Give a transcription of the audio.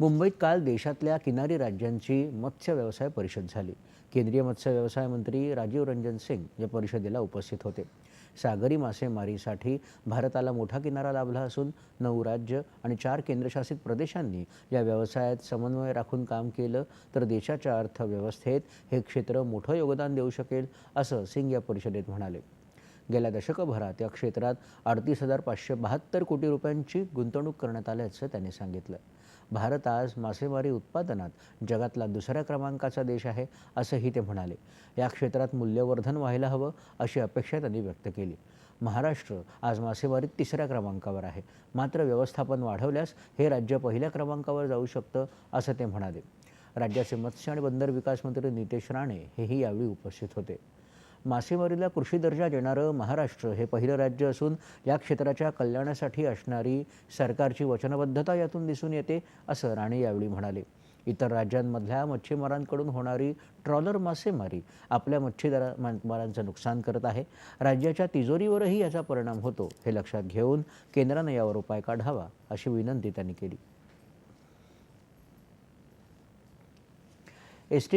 मुंबईत काल देशातल्या किनारी राज्यांची मत्स्य व्यवसाय परिषद झाली. केंद्रीय मत्स्य व्यवसाय मंत्री राजीव रंजन सिंग या परिषदेला उपस्थित होते. सागरी मासेमारीसाठी भारताला मोठा किनारा लाभला असून नऊ राज्य आणि चार केंद्रशासित प्रदेशांनी या व्यवसायात समन्वय राखून काम केलं तर देशाच्या अर्थव्यवस्थेत हे क्षेत्र मोठं योगदान देऊ शकेल असं सिंग या परिषदेत म्हणाले. गेल्या दशकभरात या क्षेत्रात अडतीस हजार पाचशे बहात्तर कोटी रुपयांची गुंतवणूक करण्यात आल्याचं त्यांनी सांगितलं. भारत आज मासेमारी उत्पादनात जगातला दुसऱ्या क्रमांकाचा देश आहे असंही ते म्हणाले. या क्षेत्रात मूल्यवर्धन व्हायला हवं अशी अपेक्षा त्यांनी व्यक्त केली. महाराष्ट्र आज मासेमारीत तिसऱ्या क्रमांकावर आहे. मात्र व्यवस्थापन वाढवल्यास हे राज्य पहिल्या क्रमांकावर जाऊ शकतं असं ते म्हणाले. राज्याचे मत्स्य आणि बंदर विकास मंत्री नितेश राणे हेही यावेळी उपस्थित होते. मासेमारीला कृषी दर्जा देणारं महाराष्ट्र हे पहिलं राज्य असून या क्षेत्राच्या कल्याणासाठी असणारी सरकारची वचनबद्धता यातून दिसून येते असं राणे यावेळी म्हणाले. इतर राज्यांमधल्या मच्छीमारांकडून होणारी ट्रॉलर मासेमारी आपल्या मच्छीदारा मारांचं नुकसान करत आहे. राज्याच्या तिजोरीवरही याचा परिणाम होतो हे लक्षात घेऊन केंद्रानं यावर उपाय काढावा अशी विनंती त्यांनी केली. S T